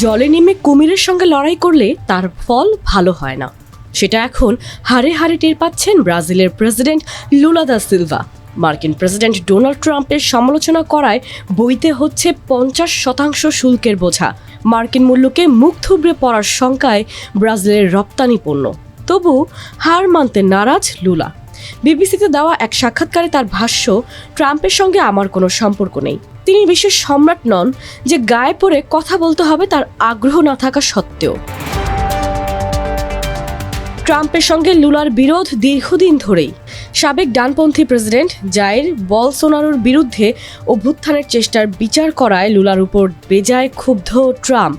জলে নেমে কুমিরের সঙ্গে লড়াই করলে তার ফল ভালো হয় না। সেটা এখন হারে হারে টের পাচ্ছেন ব্রাজিলের প্রেসিডেন্ট লুলা দা সিলভা। মার্কিন প্রেসিডেন্ট ডোনাল্ড ট্রাম্পের সমালোচনা করায় বইতে হচ্ছে পঞ্চাশ শতাংশ শুল্কের বোঝা। মার্কিন মূল্যকে মুখ থুবড়ে পড়ার শঙ্কায় ব্রাজিলের রপ্তানি পণ্য। তবু হার মানতে নারাজ লুলা। বিবিসিতে দেওয়া এক সাক্ষাৎকারে তার ভাষ্য, ট্রাম্পের সঙ্গে আমার কোনো সম্পর্ক নেই। তিনি বিশ্বের সম্রাট নন যে গায়ে পড়ে কথা বলতে হবে তার আগ্রহ না থাকা সত্ত্বেও। ট্রাম্পের সঙ্গে লুলার বিরোধ দীর্ঘদিন ধরেই সাবেক ডানপন্থী প্রেসিডেন্ট জাইর বলসোনারোর বিরুদ্ধে অভ্যুত্থানের চেষ্টার বিচার করায় লুলার উপর বেজায় ক্ষুব্ধ ট্রাম্প।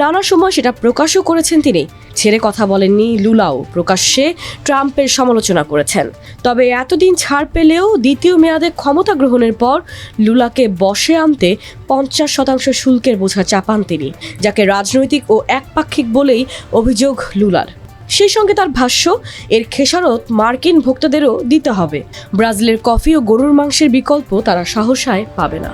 নানা সময় সেটা প্রকাশও করেছেন তিনি। ছেড়ে কথা বলেননি লুলাও। প্রকাশ্যে ট্রাম্পের সমালোচনা করেছেন। তবে এতদিন ছাড় পেলেও দ্বিতীয় মেয়াদে ক্ষমতা গ্রহণের পর লুলাকে বসে আনতে পঞ্চাশ শতাংশ শুল্কের বোঝা চাপান তিনি, যাকে রাজনৈতিক ও একপাক্ষিক বলেই অভিযোগ লুলার। সেই সঙ্গে তার ভাষ্য, এর খেসারত মার্কিন ভোক্তাদেরও দিতে হবে। ব্রাজিলের কফি ও গরুর মাংসের বিকল্প তারা সাহসায় পাবে না।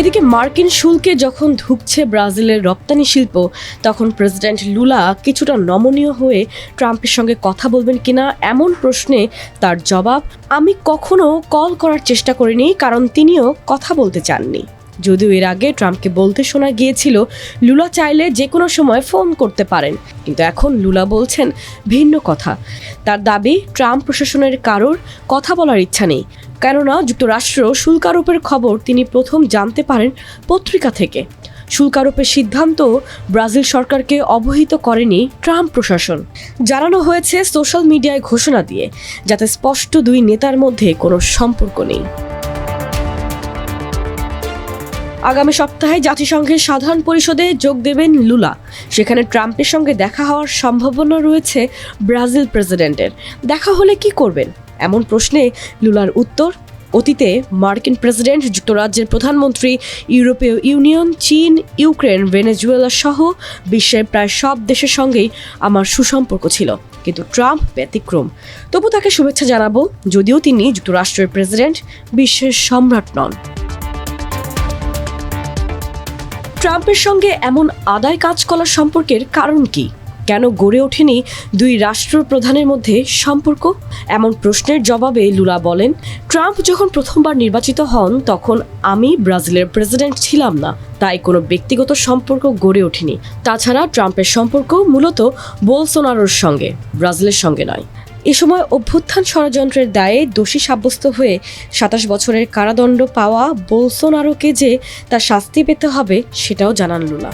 এদিকে মার্কিন শুল্কে যখন ধুকছে ব্রাজিলের রপ্তানি শিল্প, তখন প্রেসিডেন্ট লুলা কিছুটা নমনীয় হয়ে ট্রাম্পের সঙ্গে কথা বলবেন কিনা এমন প্রশ্নে তার জবাব, আমি কখনো কল করার চেষ্টা করিনি, কারণ তিনিও কথা বলতে চাননি। যদিও এর আগে ট্রাম্পকে বলতে শোনা গিয়েছিল, লুলা চাইলে যে কোনো সময় ফোন করতে পারেন। কিন্তু এখন লুলা বলছেন ভিন্ন কথা। তার দাবি, ট্রাম্প প্রশাসনের কারোর কথা বলার ইচ্ছা নেই। কেননা যুক্তরাষ্ট্র শুল্ক আরোপের খবর তিনি প্রথম জানতে পারেন পত্রিকা থেকে। শুল্ক আরোপের সিদ্ধান্ত ব্রাজিল সরকারকে অবহিত করেনি ট্রাম্প প্রশাসন। জানানো হয়েছে সোশ্যাল মিডিয়ায় ঘোষণা দিয়ে, যাতে স্পষ্ট দুই নেতার মধ্যে কোনো সম্পর্ক নেই। আগামী সপ্তাহে জাতিসংঘের সাধারণ পরিষদে যোগ দেবেন লুলা। সেখানে ট্রাম্পের সঙ্গে দেখা হওয়ার সম্ভাবনা রয়েছে ব্রাজিল প্রেসিডেন্টের। দেখা হলে কি করবেন? এমন প্রশ্নে লুলার উত্তর, অতীতে মার্কিন প্রেসিডেন্ট, যুক্তরাজ্যের প্রধানমন্ত্রী, ইউরোপীয় ইউনিয়ন, চীন, ইউক্রেন, ভেনেজুয়েলা সহ বিশ্বের প্রায় সব দেশের সঙ্গেই আমার সুসম্পর্ক ছিল। কিন্তু ট্রাম্প ব্যতিক্রম। তবু তাকে শুভেচ্ছা জানাব, যদিও তিনি যুক্তরাষ্ট্রের প্রেসিডেন্ট, বিশ্বের সম্রাট নন। ট্রাম্পের সঙ্গে এমন আদায় কাজ করার সম্পর্কের কারণ কি? কেন গড়ে ওঠেনি দুই রাষ্ট্রপ্রধানের মধ্যে সম্পর্ক? এমন প্রশ্নের জবাবে লুলা বলেন, ট্রাম্প যখন প্রথমবার নির্বাচিত হন, তখন আমি ব্রাজিলের প্রেসিডেন্ট ছিলাম না। তাই কোনো ব্যক্তিগত সম্পর্ক গড়ে ওঠেনি। তাছাড়া ট্রাম্পের সম্পর্ক মূলত বোলসোনারোর সঙ্গে, ব্রাজিলের সঙ্গে নয়। এ সময় অভ্যুত্থান ষড়যন্ত্রের দায়ে দোষী সাব্যস্ত হয়ে সাতাশ বছরের কারাদণ্ড পাওয়া বোলসোনারোকে যে তার শাস্তি পেতে হবে সেটাও জানান লুলা।